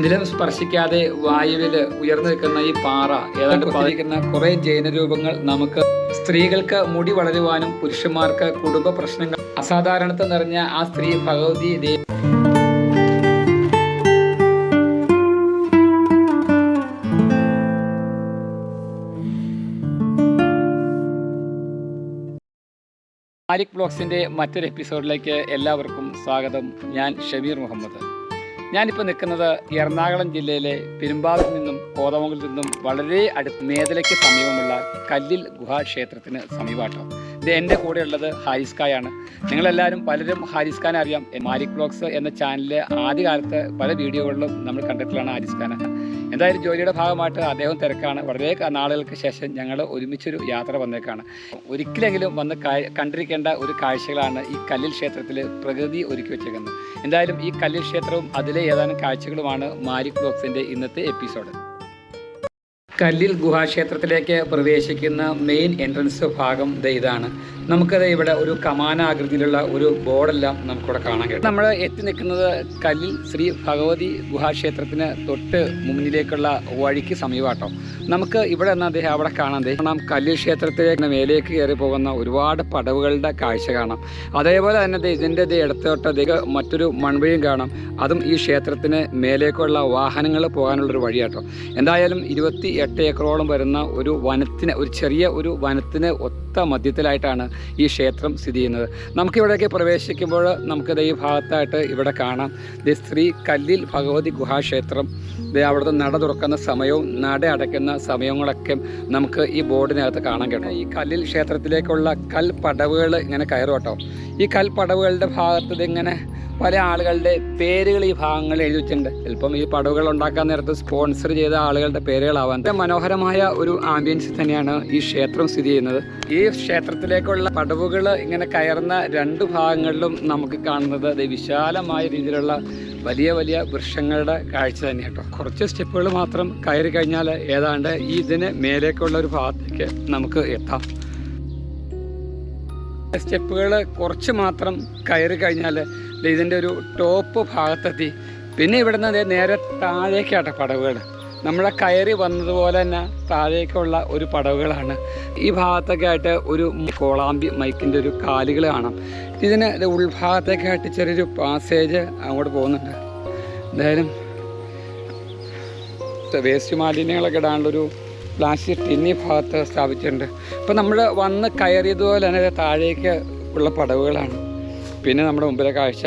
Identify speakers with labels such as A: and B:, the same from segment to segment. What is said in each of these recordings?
A: ഇതിലും സ്പർശിക്കാതെ വായുവിൽ ഉയർന്നു നിൽക്കുന്ന ഈ പാറ ഏതാണ്ട് പതിക്കുന്ന കുറെ ജൈന രൂപങ്ങൾ നമുക്ക് സ്ത്രീകൾക്ക് മുടി വളരുവാനും പുരുഷന്മാർക്ക് കുടുംബ പ്രശ്നങ്ങൾ അസാധാരണത്വം നിറഞ്ഞ ആ സ്ത്രീ ഭഗവതി ദേവി. മാലിക് ബ്ലോഗ്സിന്റെ മറ്റൊരു എപ്പിസോഡിലേക്ക് എല്ലാവർക്കും സ്വാഗതം. ഞാൻ ഷബീർ മുഹമ്മദ്. ഞാനിപ്പോൾ നിൽക്കുന്നത് എറണാകുളം ജില്ലയിലെ പെരുമ്പാവിൽ നിന്നും കോതമംഗലിൽ നിന്നും വളരെ അടുത്ത് മേദലയ്ക്ക് സമീപമുള്ള കല്ലിൽ ഗുഹാക്ഷേത്രത്തിന് സമീപമാട്ടോ ഇത് എന്റെ കൂടെ ഉള്ളത് ഹാരിസ് ഖായാണ് നിങ്ങളെല്ലാവരും പലരും ഹാരിസ് അറിയാം. മാലിക് ബ്ലോഗ്സ് എന്ന ചാനലിൽ ആദ്യകാലത്ത് പല വീഡിയോകളിലും നമ്മൾ കണ്ടിട്ടുള്ളതാണ് ഹാരിസ് ഖാനെ. എന്തായാലും ജോലിയുടെ ഭാഗമായിട്ട് അദ്ദേഹം തിരക്കാണ്. വളരെ നാളുകൾക്ക് ശേഷം ഞങ്ങൾ ഒരുമിച്ചൊരു യാത്ര വന്നേക്കാണ്. ഒരിക്കലെങ്കിലും വന്ന് കണ്ടിരിക്കേണ്ട ഒരു കാഴ്ചകളാണ് ഈ കല്ലിൽ ക്ഷേത്രത്തിൽ പ്രകൃതി ഒരുക്കി വെച്ചേക്കുന്നത്. എന്തായാലും ഈ കല്ലിൽ ക്ഷേത്രവും അതിലെ ഏതാനും കാഴ്ചകളുമാണ് മാരിക് ബ്ലോഗ്സിന്റെ ഇന്നത്തെ എപ്പിസോഡ്. കല്ലിൽ ഗുഹാക്ഷേത്രത്തിലേക്ക് പ്രവേശിക്കുന്ന മെയിൻ എൻട്രൻസ് ഭാഗം ഇതാണ്. നമുക്കത് ഇവിടെ ഒരു കമാനാകൃതിയിലുള്ള ഒരു ബോർഡെല്ലാം നമുക്കിവിടെ കാണാൻ കഴിയും. നമ്മൾ എത്തി നിൽക്കുന്നത് കല്ലിൽ ശ്രീ ഭഗവതി ഗുഹാക്ഷേത്രത്തിന് തൊട്ട് മുന്നിലേക്കുള്ള വഴിക്ക് സമീപാട്ടോ നമുക്ക് ഇവിടെ നിന്ന് അദ്ദേഹം അവിടെ കാണാൻ കാണാം കല്ലിൽ ക്ഷേത്രത്തിലേക്ക് മേലേക്ക് കയറി പോകുന്ന ഒരുപാട് പടവുകളുടെ കാഴ്ച കാണാം. അതേപോലെ തന്നെ ഇതിന്റെ ഇടത്തോട്ട് അദ്ദേഹം മറ്റൊരു മൺവഴിയും കാണാം. അതും ഈ ക്ഷേത്രത്തിന് മേലേക്കുള്ള വാഹനങ്ങൾ പോകാനുള്ളൊരു വഴിയാട്ടോ. എന്തായാലും ഇരുപത്തി എട്ട് ഏക്കറോളം വരുന്ന ഒരു വനത്തിന് ഒരു ചെറിയ ഒരു വനത്തിന് ഒത്ത മധ്യത്തിലായിട്ടാണ് ഈ ക്ഷേത്രം സ്ഥിതി ചെയ്യുന്നത്. നമുക്കിവിടേക്ക് പ്രവേശിക്കുമ്പോൾ നമുക്കിത് ഈ ഭാഗത്തായിട്ട് ഇവിടെ കാണാം. ദേ സ്ത്രീ കല്ലിൽ ഭഗവതി ഗുഹാക്ഷേത്രം. അവിടുത്തെ നട തുറക്കുന്ന സമയവും നട അടയ്ക്കുന്ന സമയങ്ങളൊക്കെ നമുക്ക് ഈ ബോർഡിനകത്ത് കാണാൻ കേട്ടോ. ഈ കല്ലിൽ ക്ഷേത്രത്തിലേക്കുള്ള കൽപ്പടവുകൾ ഇങ്ങനെ കയറും കേട്ടോ. ഈ കൽപ്പടവുകളുടെ ഭാഗത്ത് ഇതിങ്ങനെ പല ആളുകളുടെ പേരുകൾ ഈ ഭാഗങ്ങളിൽ എഴുതി വെച്ചിട്ടുണ്ട്. ചിലപ്പം ഈ പടവുകൾ ഉണ്ടാക്കാൻ നേരത്ത് സ്പോൺസർ ചെയ്ത ആളുകളുടെ പേരുകളാവാൻ. മനോഹരമായ ഒരു ആംബിയൻസ് തന്നെയാണ് ഈ ക്ഷേത്രം സ്ഥിതി ചെയ്യുന്നത്. ഈ ക്ഷേത്രത്തിലേക്കുള്ള പടവുകൾ ഇങ്ങനെ കയറുന്ന രണ്ട് ഭാഗങ്ങളിലും നമുക്ക് കാണുന്നത് വിശാലമായ രീതിയിലുള്ള വലിയ വലിയ വൃക്ഷങ്ങളുടെ കാഴ്ച തന്നെ കേട്ടോ. കുറച്ച് സ്റ്റെപ്പുകൾ മാത്രം കയറി കഴിഞ്ഞാൽ ഏതാണ്ട് ഈ ഇതിന് മേലേക്കുള്ള ഒരു ഭാഗത്തേക്ക് നമുക്ക് എത്താം. സ്റ്റെപ്പുകൾ കുറച്ച് മാത്രം കയറി കഴിഞ്ഞാൽ ഇതിന്റെ ഒരു ടോപ്പ് ഭാഗത്തെത്തി. പിന്നെ ഇവിടെ നിന്ന് നേരെ താഴേക്കാട്ടെ പടവുകൾ നമ്മളെ കയറി വന്നതുപോലെ തന്നെ താഴേക്കുള്ള ഒരു പടവുകളാണ്. ഈ ഭാഗത്തൊക്കെ ആയിട്ട് ഒരു കോളാമ്പി മൈക്കിന്റെ ഒരു കാലുകൾ കാണാം. ഇതിന് ഇത് ഉൾഭാഗത്തേക്കായിട്ട് ചെറിയൊരു പാസേജ് അങ്ങോട്ട് പോകുന്നുണ്ട്. എന്തായാലും വേസ്റ്റ് മാലിന്യങ്ങളൊക്കെ ഇടാനുള്ളൊരു പ്ലാസ്റ്റിക് ടിന്നി ഭാഗത്ത് സ്ഥാപിച്ചിട്ടുണ്ട്. അപ്പോൾ നമ്മൾ വന്ന് കയറിയതുപോലെ തന്നെ താഴേക്ക് ഉള്ള പടവുകളാണ്. പിന്നെ നമ്മുടെ മുമ്പിലെ കാഴ്ച.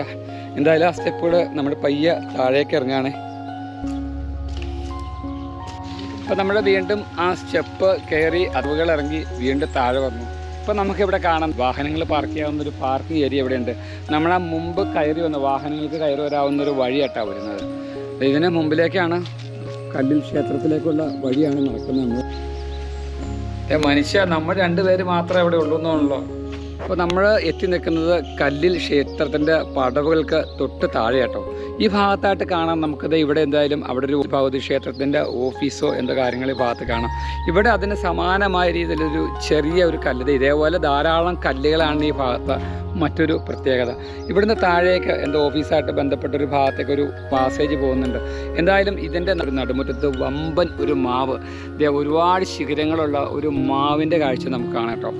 A: എന്തായാലും ആ സ്റ്റെപ്പുകൾ നമ്മൾ പയ്യ താഴേക്ക് ഇറങ്ങുകയാണ് അപ്പോൾ നമ്മൾ വീണ്ടും ആ സ്റ്റെപ്പ് കയറി അറിവുകൾ ഇറങ്ങി വീണ്ടും താഴെ വന്നു. ഇപ്പോൾ നമുക്കിവിടെ കാണാം വാഹനങ്ങൾ പാർക്ക് ചെയ്യാവുന്ന ഒരു പാർക്കിംഗ് ഏരിയ ഇവിടെയുണ്ട്. നമ്മൾ ആ മുമ്പ് കയറി വന്ന വാഹനങ്ങൾക്ക് കയറി വരാവുന്ന ഒരു വഴിയായിട്ടാണ് വരുന്നത്. ഇതിന് മുമ്പിലേക്കാണ് കല്ലിൽ ക്ഷേത്രത്തിലേക്കുള്ള വഴിയാണ് നടക്കുന്നത്. മനുഷ്യ നമ്മൾ രണ്ടുപേര് മാത്രമേ ഇവിടെ ഉള്ളൂ എന്നാണല്ലോ അപ്പോൾ നമ്മൾ എത്തി നിൽക്കുന്നത് കല്ലിൽ ക്ഷേത്രത്തിന്റെ പടവുകൾക്ക് തൊട്ട് താഴെ കേട്ടോ ഈ ഭാഗത്തായിട്ട് കാണാം നമുക്കത്. ഇവിടെ എന്തായാലും അവിടെ ഒരു ഭഗവതി ക്ഷേത്രത്തിന്റെ ഓഫീസോ എന്തോ കാര്യങ്ങൾ ഈ ഭാഗത്ത് കാണാം. ഇവിടെ അതിന് സമാനമായ രീതിയിലൊരു ചെറിയ ഒരു കല്ല്. ഇതേപോലെ ധാരാളം കല്ലുകളാണ് ഈ ഭാഗത്ത് മറ്റൊരു പ്രത്യേകത. ഇവിടുന്ന് താഴേക്ക് എന്റെ ഓഫീസായിട്ട് ബന്ധപ്പെട്ട ഒരു ഭാഗത്തേക്ക് ഒരു പാസേജ് പോകുന്നുണ്ട്. എന്തായാലും ഇതിന്റെ നടു- നടുമുറ്റത്ത് വമ്പൻ ഒരു മാവ്. ഒരുപാട് ശിഖരങ്ങളുള്ള ഒരു മാവിന്റെ കാഴ്ച നമുക്ക് കാണാം കേട്ടോ.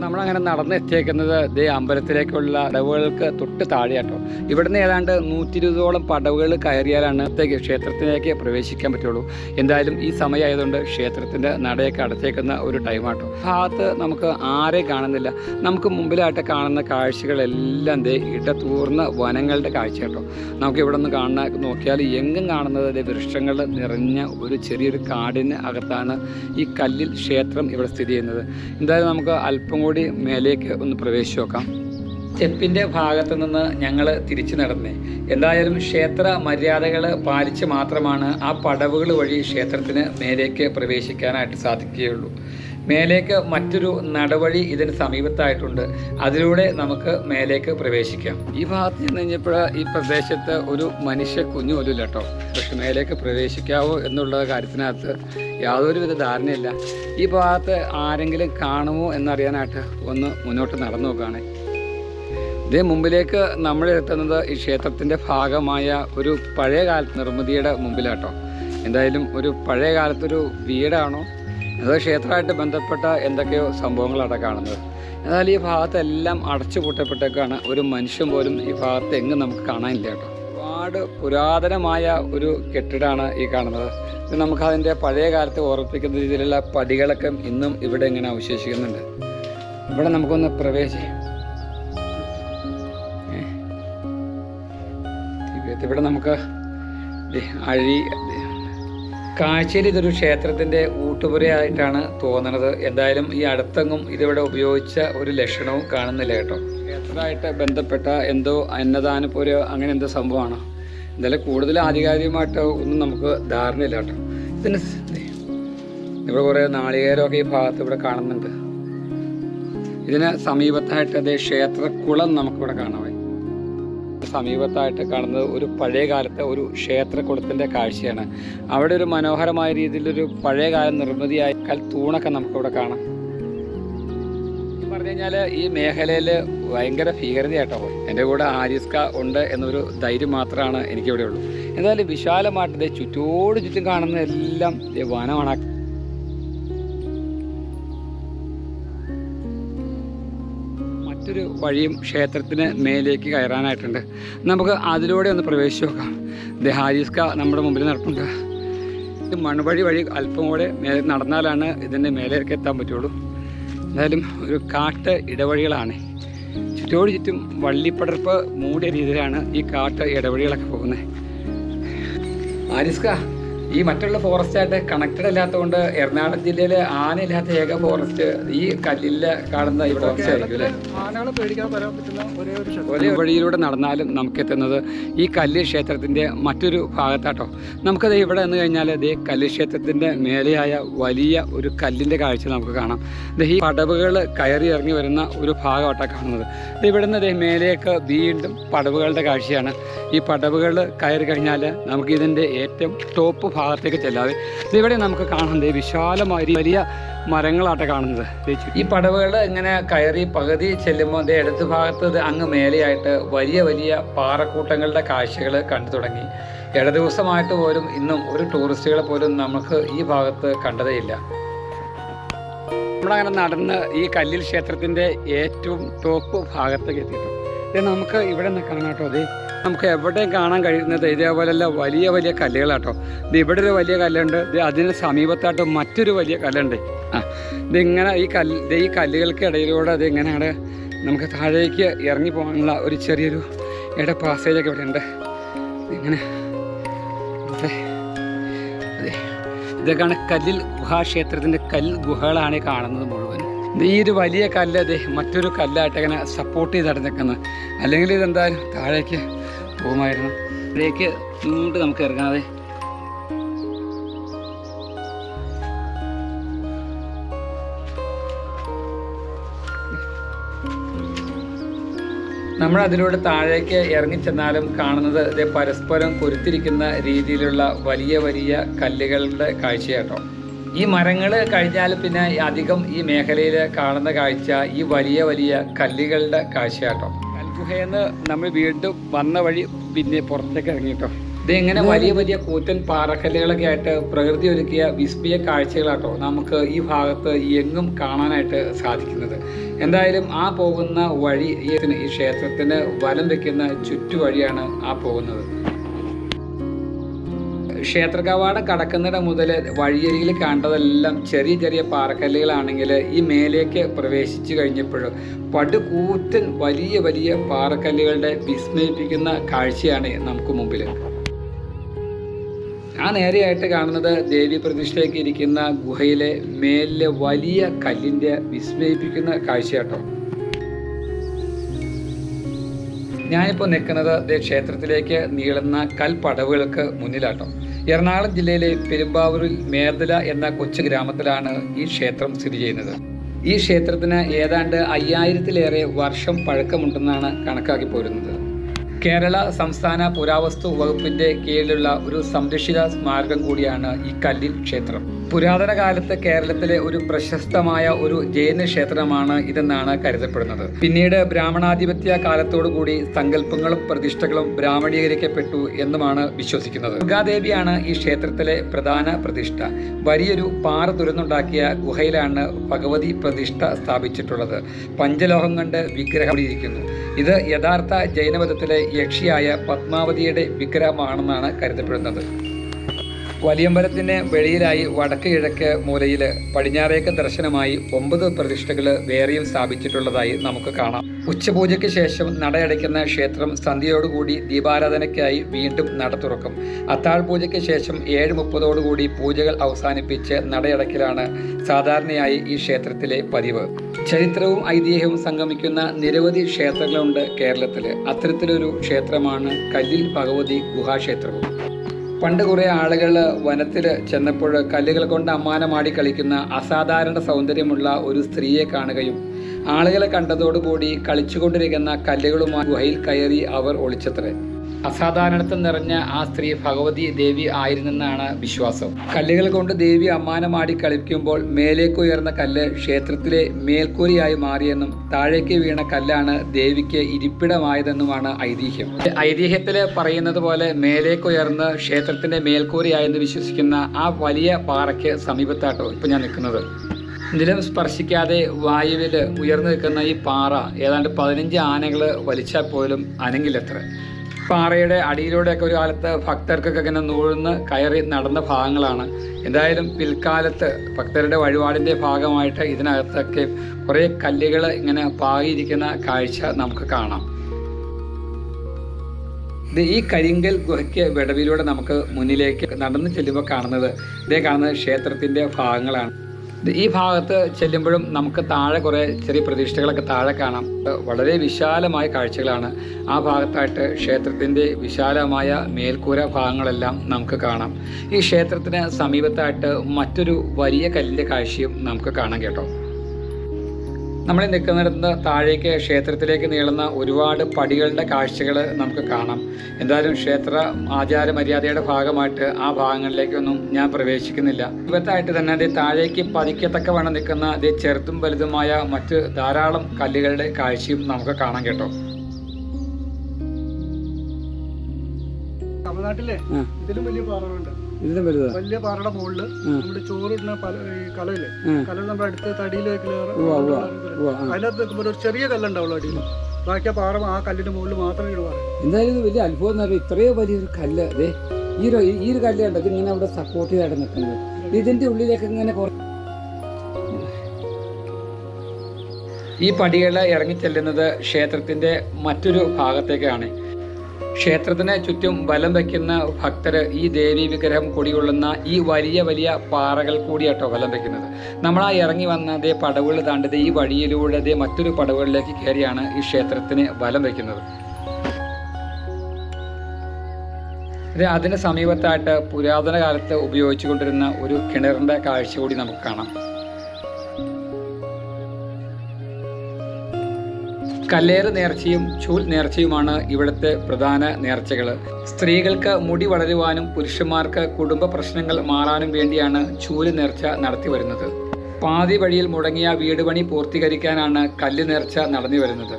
A: അപ്പോൾ നമ്മളങ്ങനെ നടന്ന് എത്തിയേക്കുന്നത് ദേ അമ്പലത്തിലേക്കുള്ള പടവുകൾക്ക് തൊട്ട് താഴെ കേട്ടോ ഇവിടുന്ന് ഏതാണ്ട് നൂറ്റി ഇരുപതോളം പടവുകൾ കയറിയാലാണ് അത്തേക്ക് ക്ഷേത്രത്തിലേക്ക് പ്രവേശിക്കാൻ പറ്റുള്ളൂ. എന്തായാലും ഈ സമയമായതുകൊണ്ട് ക്ഷേത്രത്തിന്റെ നടയൊക്കെ അടച്ചേക്കുന്ന ഒരു ടൈമാട്ടോ. ഭാഗത്ത് നമുക്ക് ആരെ കാണുന്നില്ല. നമുക്ക് മുമ്പിലായിട്ട് കാണുന്ന കാഴ്ചകളെല്ലാം ദേ ഇടതൂർന്ന വനങ്ങളുടെ കാഴ്ച കേട്ടോ നമുക്ക് ഇവിടെ നിന്ന് കാണുന്ന നോക്കിയാൽ എങ്ങും കാണുന്നത് വൃക്ഷങ്ങൾ നിറഞ്ഞ ഒരു ചെറിയൊരു കാടിന് അകത്താണ് ഈ കല്ലിൽ ക്ഷേത്രം ഇവിടെ സ്ഥിതി ചെയ്യുന്നത്. എന്തായാലും നമുക്ക് അല്പം കൂടി മേലേക്ക് ഒന്ന് പ്രവേശിച്ച് നോക്കാം. സ്റ്റെപ്പിന്റെ ഭാഗത്ത് നിന്ന് ഞങ്ങൾ തിരിച്ചു നടന്നേ. എന്തായാലും ക്ഷേത്ര മര്യാദകൾ പാലിച്ച് മാത്രമാണ് ആ പടവുകൾ വഴി ക്ഷേത്രത്തിന് മേലേക്ക് പ്രവേശിക്കാനായിട്ട് സാധിക്കുകയുള്ളൂ. മേലേക്ക് മറ്റൊരു നടവഴി ഇതിന് സമീപത്തായിട്ടുണ്ട്. അതിലൂടെ നമുക്ക് മേലേക്ക് പ്രവേശിക്കാം. ഈ ഭാഗത്ത് ചെന്ന് കഴിഞ്ഞപ്പോൾ ഈ പ്രദേശത്ത് ഒരു മനുഷ്യ കുഞ്ഞു പോലും ഇല്ലട്ടോ പക്ഷെ മേലേക്ക് പ്രവേശിക്കാവോ എന്നുള്ള കാര്യത്തിനകത്ത് യാതൊരുവിധ ധാരണയില്ല. ഈ ഭാഗത്ത് ആരെങ്കിലും കാണുമോ എന്നറിയാനായിട്ട് ഒന്ന് മുന്നോട്ട് നടന്നു നോക്കുകയാണെ. ഇതേ മുമ്പിലേക്ക് നമ്മൾ എത്തുന്നത് ഈ ക്ഷേത്രത്തിന്റെ ഭാഗമായ ഒരു പഴയ കാലത്ത് നിർമ്മിതിയുടെ മുമ്പിലാട്ടോ. എന്തായാലും ഒരു പഴയ കാലത്തൊരു വീടാണോ? അതോ ക്ഷേത്രമായിട്ട് ബന്ധപ്പെട്ട എന്തൊക്കെയോ സംഭവങ്ങളാണ് കാണുന്നത്. എന്നാൽ ഈ ഭാഗത്തെല്ലാം അടച്ചു പൂട്ടപ്പെട്ടേക്കാണ് ഒരു മനുഷ്യൻ പോലും ഈ ഭാഗത്ത് എങ്ങും നമുക്ക് കാണാനില്ല കേട്ടോ. ഒരുപാട് പുരാതനമായ ഒരു കെട്ടിടമാണ് ഈ കാണുന്നത്. ഇത് നമുക്കതിന്റെ പഴയ കാലത്ത് ഓർമ്മിപ്പിക്കുന്ന രീതിയിലുള്ള പടികളൊക്കെ ഇന്നും ഇവിടെ ഇങ്ങനെ അവശേഷിക്കുന്നുണ്ട്. ഇവിടെ നമുക്കൊന്ന് പ്രവേശിക്കാം. ഇവിടെ നമുക്ക് അഴി കാഴ്ചയിൽ ഇതൊരു ക്ഷേത്രത്തിന്റെ ഊട്ടുപുരയായിട്ടാണ് തോന്നുന്നത് എന്തായാലും ഈ അടുത്തെങ്ങും ഇതിവിടെ ഉപയോഗിച്ച ഒരു ലക്ഷണവും കാണുന്നില്ല കേട്ടോ. ക്ഷേത്രമായിട്ട് ബന്ധപ്പെട്ട എന്തോ അന്നദാനപുര അങ്ങനെ എന്തോ സംഭവമാണ്. എന്തായാലും കൂടുതൽ ആധികാരികമായിട്ട് ഒന്നും നമുക്ക് ധാരണയില്ല കേട്ടോ. ഇതിന് ഇവിടെ കുറേ നാളികേരമൊക്കെ ഈ ഭാഗത്ത് ഇവിടെ കാണുന്നുണ്ട്. ഇതിന് സമീപത്തായിട്ട് അതേ ക്ഷേത്രക്കുളം നമുക്കിവിടെ കാണാം സമീപത്തായിട്ട് കാണുന്നത് ഒരു പഴയ കാലത്തെ ഒരു ക്ഷേത്രക്കുളത്തിന്റെ കാഴ്ചയാണ്. അവിടെ ഒരു മനോഹരമായ രീതിയിലൊരു പഴയകാല നിർമ്മിതിയായ കൽ തൂണൊക്കെ നമുക്കിവിടെ കാണാം. പറഞ്ഞു കഴിഞ്ഞാൽ ഈ മേഖലയിൽ ഭയങ്കര ഭീകരതയായിട്ടോ എന്റെ കൂടെ ആരിസ്ക ഉണ്ട് എന്നൊരു ധൈര്യം മാത്രമാണ് എനിക്കിവിടെ ഉള്ളൂ എന്തായാലും വിശാലമായിട്ട് ചുറ്റോട് ചുറ്റും കാണുന്ന എല്ലാം വനമാണ്. മറ്റൊരു വഴിയും ക്ഷേത്രത്തിന് മേലേക്ക് കയറാനായിട്ടുണ്ട്. നമുക്ക് അതിലൂടെ ഒന്ന് പ്രവേശിച്ച് നോക്കാം. ദഹാരിസ്ക നമ്മുടെ മുമ്പിൽ നടപ്പുണ്ട്. ഇത് മൺവഴി വഴി അല്പം കൂടെ മേലെ നടന്നാലാണ് ഇതിന്റെ മേലേക്ക് എത്താൻ പറ്റുള്ളൂ. എന്തായാലും ഒരു കാട്ട് ഇടവഴികളാണ്. ചുറ്റോട് ചുറ്റും വള്ളിപ്പടർപ്പ് മൂടിയ രീതിയിലാണ് ഈ കാട്ട് ഇടവഴികളൊക്കെ പോകുന്നത്. ആരിസ്ക ഈ മറ്റുള്ള ഫോറസ്റ്റായിട്ട് കണക്റ്റഡ് അല്ലാത്തതുകൊണ്ട് എറണാകുളം ജില്ലയിലെ ആനയില്ലാത്ത ഏക ഫോറസ്റ്റ് ഈ കല്ലിൽ കാണുന്ന ഈ ഫോറസ്റ്റ് ആയിരിക്കും അല്ലേ വഴിയിലൂടെ നടന്നാലും നമുക്ക് എത്തുന്നത് ഈ കല്ല് ക്ഷേത്രത്തിന്റെ മറ്റൊരു ഭാഗത്താട്ടോ. നമുക്കത് ഇവിടെ എന്ന് കഴിഞ്ഞാൽ ദേ കല്ല് ക്ഷേത്രത്തിന്റെ മേലെയായ വലിയ ഒരു കല്ലിന്റെ കാഴ്ച നമുക്ക് കാണാം. ഈ പടവുകൾ കയറി ഇറങ്ങി വരുന്ന ഒരു ഭാഗമായിട്ടാണ് കാണുന്നത്. ദേ ഇവിടെ നിന്ന് ദേ മേലെയൊക്കെ വീണ്ടും പടവുകളുടെ കാഴ്ചയാണ്. ഈ പടവുകൾ കയറി കഴിഞ്ഞാൽ നമുക്ക് ഇതിന്റെ ഏറ്റവും ടോപ്പ് ഭാഗത്തേക്ക് ചെല്ലാതെ ഇവിടെ നമുക്ക് കാണുന്നത് വിശാലമായ വലിയ മരങ്ങളാട്ടെ കാണുന്നത്. ഈ പടവുകൾ ഇങ്ങനെ കയറി പകുതി ചെല്ലുമ്പോൾ ദേ ഇടത് ഭാഗത്ത് അങ്ങ് മേലെയായിട്ട് വലിയ വലിയ പാറക്കൂട്ടങ്ങളുടെ കാഴ്ചകൾ കണ്ടു തുടങ്ങി. ഇട ദിവസമായിട്ട് പോലും ഇന്നും ഒരു ടൂറിസ്റ്റുകളെ പോലും നമുക്ക് ഈ ഭാഗത്ത് കണ്ടതേയില്ല. നമ്മളങ്ങനെ നടന്ന് ഈ കല്ലിൽ ക്ഷേത്രത്തിന്റെ ഏറ്റവും ടോപ്പ് ഭാഗത്തേക്ക് എത്തിയിട്ടു ഇത് നമുക്ക് ഇവിടെ നിന്ന് കാണാട്ടോ അതെ നമുക്ക് എവിടെയും കാണാൻ കഴിയുന്നത് ഇതേപോലെയുള്ള വലിയ വലിയ കല്ലുകളാട്ടോ. ഇത് ഇവിടെ ഒരു വലിയ കല്ലുണ്ട്. ഇത് അതിന് സമീപത്തായിട്ട് മറ്റൊരു വലിയ കല്ലുണ്ട്. ആ ഇതിങ്ങനെ ഈ കല്ല് ഈ കല്ലുകൾക്ക് ഇടയിലൂടെ അത് ഇങ്ങനെയാണ് നമുക്ക് താഴേക്ക് ഇറങ്ങി പോകാനുള്ള ഒരു ചെറിയൊരു ഇട പാസേജൊക്കെ ഇവിടെ ഉണ്ട്. ഇങ്ങനെ ഇതൊക്കെയാണ് കല്ലിൽ ഗുഹാക്ഷേത്രത്തിന്റെ കല്ല് ഗുഹകളാണ് കാണുന്നത് മുഴുവൻ ഈ ഒരു വലിയ കല്ല് അതെ മറ്റൊരു കല്ലായിട്ട് ഇങ്ങനെ സപ്പോർട്ട് ചെയ്ത് നടന്നിരിക്കുന്നത് അല്ലെങ്കിൽ ഇതെന്തായാലും താഴേക്ക് പോകുമായിരുന്നു. ഇതിലേക്ക് ഇങ്ങോട്ട് നമുക്ക് ഇറങ്ങാതെ നമ്മൾ അതിലൂടെ താഴേക്ക് ഇറങ്ങിച്ചെന്നാലും കാണുന്നത് ഇത് പരസ്പരം പൊരുത്തിരിക്കുന്ന രീതിയിലുള്ള വലിയ വലിയ കല്ലുകളുടെ കാഴ്ചയാട്ടോ. ഈ മരങ്ങൾ കഴിഞ്ഞാൽ പിന്നെ അധികം ഈ മേഖലയിൽ കാണുന്ന കാഴ്ച ഈ വലിയ വലിയ കല്ലുകളുടെ കാഴ്ചയാട്ടോ. കൽഗുഹയെന്ന് നമ്മൾ വീണ്ടും വന്ന വഴി പിന്നെ പുറത്തേക്ക് ഇറങ്ങിട്ടോ ഇത് എങ്ങനെ വലിയ വലിയ കൂറ്റൻ പാറക്കല്ലുകളൊക്കെ ആയിട്ട് പ്രകൃതി ഒരുക്കിയ വിസ്മയ കാഴ്ചകളാട്ടോ നമുക്ക് ഈ ഭാഗത്ത് എങ്ങും കാണാനായിട്ട് സാധിക്കുന്നത്. എന്തായാലും ആ പോകുന്ന വഴി ഈ ഈ ക്ഷേത്രത്തിന് വലം വെക്കുന്ന ചുറ്റുവഴിയാണ് ആ പോകുന്നത്. ക്ഷേത്ര കവാടം കടക്കുന്നിട മുതൽ വഴിയരികിൽ കണ്ടതെല്ലാം ചെറിയ ചെറിയ പാറക്കല്ലുകളാണെങ്കിൽ ഈ മേലേക്ക് പ്രവേശിച്ചു കഴിഞ്ഞപ്പോൾ പടുകൂറ്റൻ വലിയ വലിയ പാറക്കല്ലുകളുടെ വിസ്മയിപ്പിക്കുന്ന കാഴ്ചയാണ് നമുക്ക് മുമ്പിൽ ആ നേരെയായിട്ട് കാണുന്നത് ദേവി പ്രതിഷ്ഠയ്ക്ക് ഇരിക്കുന്ന ഗുഹയിലെ മേലിലെ വലിയ കല്ലിന്റെ വിസ്മയിപ്പിക്കുന്ന കാഴ്ചയാട്ടോ. ഞാനിപ്പോൾ നിൽക്കുന്നത് ക്ഷേത്രത്തിലേക്ക് നീളുന്ന കൽപ്പടവുകൾക്ക് മുന്നിലാട്ടോ. എറണാകുളം ജില്ലയിലെ പെരുമ്പാവൂരിൽ മേർദല എന്ന കൊച്ചു ഗ്രാമത്തിലാണ് ഈ ക്ഷേത്രം സ്ഥിതി ചെയ്യുന്നത്. ഈ ക്ഷേത്രത്തിന് ഏതാണ്ട് അയ്യായിരത്തിലേറെ വർഷം പഴക്കമുണ്ടെന്നാണ് കണക്കാക്കി പോരുന്നത്. കേരള സംസ്ഥാന പുരാവസ്തു വകുപ്പിന്റെ കീഴിലുള്ള ഒരു സംരക്ഷിത സ്മാരകം കൂടിയാണ് ഈ കല്ലിൽ ക്ഷേത്രം. പുരാതന കാലത്ത് കേരളത്തിലെ ഒരു പ്രശസ്തമായ ഒരു ജൈന ക്ഷേത്രമാണ് ഇതെന്നാണ് കരുതപ്പെടുന്നത്. പിന്നീട് ബ്രാഹ്മണാധിപത്യ കാലത്തോടുകൂടി സങ്കല്പങ്ങളും പ്രതിഷ്ഠകളും ബ്രാഹ്മണീകരിക്കപ്പെട്ടു എന്നുമാണ് വിശ്വസിക്കുന്നത്. ദുർഗാദേവിയാണ് ഈ ക്ഷേത്രത്തിലെ പ്രധാന പ്രതിഷ്ഠ. വലിയൊരു പാറ തുരന്നുണ്ടാക്കിയ ഗുഹയിലാണ് ഭഗവതി പ്രതിഷ്ഠ സ്ഥാപിച്ചിട്ടുള്ളത്. പഞ്ചലോഹം കണ്ട് വിഗ്രഹം ഇരിക്കുന്നു ഇത് യഥാർത്ഥ ജൈനമതത്തിലെ യക്ഷിയായ പത്മാവതിയുടെ വിഗ്രഹമാണെന്നാണ് കരുതപ്പെടുന്നത്. വലിയമ്പലത്തിന് വെളിയിലായി വടക്ക് കിഴക്ക് മൂലയിൽ പടിഞ്ഞാറേക്ക് ദർശനമായി ഒമ്പത് പ്രതിഷ്ഠകൾ വേറെയും സ്ഥാപിച്ചിട്ടുള്ളതായി നമുക്ക് കാണാം. ഉച്ചപൂജയ്ക്ക് ശേഷം നടയടയ്ക്കുന്ന ക്ഷേത്രം സന്ധ്യയോടുകൂടി ദീപാരാധനയ്ക്കായി വീണ്ടും നട തുറക്കും. അത്താഴ പൂജയ്ക്ക് ശേഷം ഏഴ് മുപ്പതോടുകൂടി പൂജകൾ അവസാനിപ്പിച്ച് നടയടക്കിലാണ് സാധാരണയായി ഈ ക്ഷേത്രത്തിലെ പതിവ്. ചരിത്രവും ഐതിഹ്യവും സംഗമിക്കുന്ന നിരവധി ക്ഷേത്രങ്ങളുണ്ട് കേരളത്തിൽ അത്തരത്തിലൊരു ക്ഷേത്രമാണ് കല്ലിൽ ഭഗവതി ഗുഹാക്ഷേത്രവും. പണ്ട് കുറേ ആളുകൾ വനത്തിൽ ചെന്നപ്പോൾ കല്ലുകൾ കൊണ്ട് അമ്മാനമാടി കളിക്കുന്ന അസാധാരണ സൗന്ദര്യമുള്ള ഒരു സ്ത്രീയെ കാണുകയും ആളുകളെ കണ്ടതോടുകൂടി കളിച്ചുകൊണ്ടിരിക്കുന്ന കല്ലുകളുമായി ഗുഹയിൽ കയറി അവർ ഒളിച്ചത്രേ. അസാധാരണത്വം നിറഞ്ഞ ആ സ്ത്രീ ഭഗവതി ദേവി ആയിരുന്നെന്നാണ് വിശ്വാസം. കല്ലുകൾ കൊണ്ട് ദേവി അമ്മാനമാടി കളിക്കുമ്പോൾ മേലേക്ക് ഉയർന്ന കല്ല് ക്ഷേത്രത്തിലെ മേൽക്കൂരിയായി മാറിയെന്നും താഴേക്ക് വീണ കല്ലാണ് ദേവിക്ക് ഇരിപ്പിടമായതെന്നുമാണ് ഐതിഹ്യം. ഐതിഹ്യത്തിൽ പറയുന്നത് പോലെ മേലേക്ക് ഉയർന്ന് ക്ഷേത്രത്തിന്റെ മേൽക്കൂരിയായെന്ന് വിശ്വസിക്കുന്ന ആ വലിയ പാറയ്ക്ക് സമീപത്താട്ടോ ഇപ്പൊ ഞാൻ നിൽക്കുന്നത്. നിലം സ്പർശിക്കാതെ വായുവിൽ ഉയർന്നു നിൽക്കുന്ന ഈ പാറ ഏതാണ്ട് പതിനഞ്ച് ആനകൾ വലിച്ചാൽ പോലും അനങ്ങില്ലത്ര. പാറയുടെ അടിയിലൂടെയൊക്കെ ഒരു കാലത്ത് ഭക്തർക്കൊക്കെ ഇങ്ങനെ നൂഴ്ന്ന് കയറി നടന്ന ഭാഗങ്ങളാണ്. എന്തായാലും പിൽക്കാലത്ത് ഭക്തരുടെ വഴിപാടിന്റെ ഭാഗമായിട്ട് ഇതിനകത്തൊക്കെ കുറേ കല്ലുകൾ ഇങ്ങനെ പാകിയിരിക്കുന്ന കാഴ്ച നമുക്ക് കാണാം. ഇത് ഈ കരിങ്കൽ ഗുഹയ്ക്ക് വിടവിലൂടെ നമുക്ക് മുന്നിലേക്ക് നടന്നു ചെല്ലുമ്പോൾ കാണുന്നത് ഇതേ കാണുന്നത് ക്ഷേത്രത്തിന്റെ ഭാഗങ്ങളാണ്. ഈ ഭാഗത്ത് ചെല്ലുമ്പോഴും നമുക്ക് താഴെ കുറേ ചെറിയ പ്രതീക്ഷകളൊക്കെ താഴെ കാണാം. വളരെ വിശാലമായ കാഴ്ചകളാണ് ആ ഭാഗത്തായിട്ട് ക്ഷേത്രത്തിന്റെ വിശാലമായ മേൽക്കൂര ഭാഗങ്ങളെല്ലാം നമുക്ക് കാണാം. ഈ ക്ഷേത്രത്തിന് സമീപത്തായിട്ട് മറ്റൊരു വലിയ കല്ലിന്റെ കാഴ്ചയും നമുക്ക് കാണാം കേട്ടോ. നമ്മൾ നിൽക്കുന്നിടത്ത് താഴേക്ക് ക്ഷേത്രത്തിലേക്ക് നീളുന്ന ഒരുപാട് പടികളുടെ കാഴ്ചകൾ നമുക്ക് കാണാം. എന്തായാലും ക്ഷേത്ര ആചാര മര്യാദയുടെ ഭാഗമായിട്ട് ആ ഭാഗങ്ങളിലേക്കൊന്നും ഞാൻ പ്രവേശിക്കുന്നില്ല. ഇവത്തായിട്ട് തന്നെ അതേ താഴേക്ക് പതിക്കത്തക്ക വേണം നിൽക്കുന്ന അതേ ചെറുതും വലുതുമായ മറ്റ് ധാരാളം കല്ലുകളുടെ കാഴ്ചയും നമുക്ക് കാണാം കേട്ടോ.
B: തമിഴ്നാട്ടിലെ ഇതിലും വലിയ പാറകളുണ്ട്.
A: ഇതിലും വലുത്?
B: വലിയ പാറയുടെ മുകളിൽ നമ്മുടെ ചോറിടുന്ന പല ഈ കലയില്ലേ? കല നമ്മുടെ അടുത്ത് തടിയിലേക്ക് അതിനകത്ത് നിൽക്കുമ്പോൾ ഒരു ചെറിയ കല്ലുണ്ടാവുള്ളൂ അടിയിൽ. ബാക്കി ആ പാറ ആ കല്ലിന്റെ മുകളിൽ മാത്രമേ ഇടുവാറ്
A: എന്തായാലും ഇത് വലിയ അത്ഭുതം എന്ന് പറയുന്നത് ഇത്രയോ വലിയൊരു കല്ല് അതെ ഈ ഒരു ഈ ഒരു കല്ല് കണ്ടത് ഇങ്ങനെ അവിടെ സപ്പോർട്ട് ചെയ്തായിട്ട് നിൽക്കുന്നത്. ഇതിന്റെ ഉള്ളിലേക്ക് ഇങ്ങനെ ഈ പടികൾ ഇറങ്ങി ചെല്ലുന്നത് ക്ഷേത്രത്തിന്റെ മറ്റൊരു ഭാഗത്തേക്കാണ്. ക്ഷേത്രത്തിന് ചുറ്റും വലം വയ്ക്കുന്ന ഭക്തർ ഈ ദേവി വിഗ്രഹം കൊടികൊള്ളുന്ന ഈ വലിയ വലിയ പാറകൾ കൂടിയാട്ടോ വലം വയ്ക്കുന്നത് നമ്മൾ ആ ഇറങ്ങി വന്ന അതേ പടവുകൾ താണ്ടത് ഈ വഴിയിലൂടെ അതേ മറ്റൊരു പടവുകളിലേക്ക് കയറിയാണ് ഈ ക്ഷേത്രത്തിന് വലം വയ്ക്കുന്നത് അതിന് സമീപത്തായിട്ട് പുരാതന കാലത്ത് ഉപയോഗിച്ചുകൊണ്ടിരുന്ന ഒരു കിണറിന്റെ കാഴ്ച കൂടി നമുക്ക് കാണാം. കല്ലേറ് നേർച്ചയും ചൂൽ നേർച്ചയുമാണ് ഇവിടുത്തെ പ്രധാന നേർച്ചകൾ. സ്ത്രീകൾക്ക് മുടി വളരുവാനും പുരുഷന്മാർക്ക് കുടുംബ പ്രശ്നങ്ങൾ മാറാനും വേണ്ടിയാണ് ചൂൽ നേർച്ച നടത്തി വരുന്നത്. പാതി വഴിയിൽ മുടങ്ങിയ വീട് പണി പൂർത്തീകരിക്കാനാണ് കല്ല് നേർച്ച നടന്നു വരുന്നത്.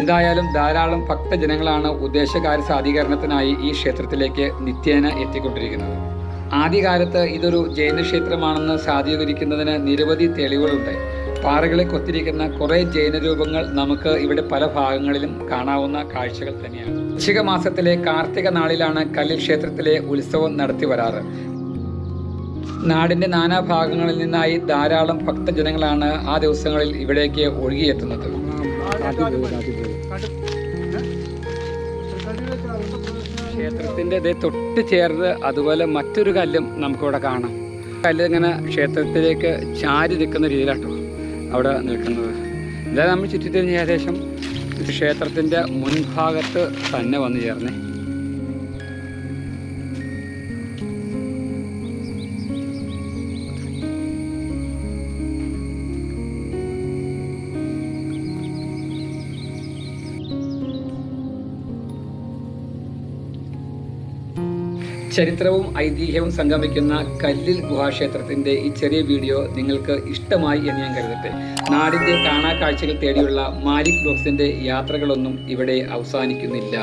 A: എന്തായാലും ധാരാളം ഭക്തജനങ്ങളാണ് ഉദ്ദേശകാര്യ സാധീകരണത്തിനായി ഈ ക്ഷേത്രത്തിലേക്ക് നിത്യേന എത്തിക്കൊണ്ടിരിക്കുന്നത്. ആദ്യകാലത്ത് ഇതൊരു ജൈന ക്ഷേത്രമാണെന്ന് സാധൂകരിക്കുന്നതിന് നിരവധി തെളിവുകളുണ്ട്. പാറകളെ കൊത്തിരിക്കുന്ന കുറേ ജൈന രൂപങ്ങൾ നമുക്ക് ഇവിടെ പല ഭാഗങ്ങളിലും കാണാവുന്ന കാഴ്ചകൾ തന്നെയാണ്. വൃശ്ചിക മാസത്തിലെ കാർത്തിക നാളിലാണ് കല്ലിൽ ക്ഷേത്രത്തിലെ ഉത്സവം നടത്തി വരാറ്. നാടിന്റെ നാനാഭാഗങ്ങളിൽ നിന്നായി ധാരാളം ഭക്തജനങ്ങളാണ് ആ ദിവസങ്ങളിൽ ഇവിടേക്ക് ഒഴുകിയെത്തുന്നത്. ക്ഷേത്രത്തിന്റെ ഇതേ തൊട്ട് ചേർന്ന് അതുപോലെ മറ്റൊരു കല്ലും നമുക്കിവിടെ കാണാം. കല്ലിങ്ങനെ ക്ഷേത്രത്തിലേക്ക് ചാരി നിൽക്കുന്ന രീതിയിലാട്ടോ. അവിടെ നിൽക്കുന്നത്. ഇതാ നമ്മൾ ചുറ്റിത്തിരിഞ്ഞ് ഏകദേശം ക്ഷേത്രത്തിന്റെ മുൻഭാഗത്ത് തന്നെ വന്നു ചേർന്നേ. ചരിത്രവും ഐതിഹ്യവും സംഗമിക്കുന്ന കല്ലിൽ ഗുഹാക്ഷേത്രത്തിന്റെ ഈ ചെറിയ വീഡിയോ നിങ്ങൾക്ക് ഇഷ്ടമായി എന്ന് ഞാൻ കരുതട്ടെ. നാടിന്റെ കാണാ കാഴ്ചകൾ തേടിയുള്ള മാലിക് ബ്ലോക്സിന്റെ യാത്രകളൊന്നും ഇവിടെ അവസാനിക്കുന്നില്ല.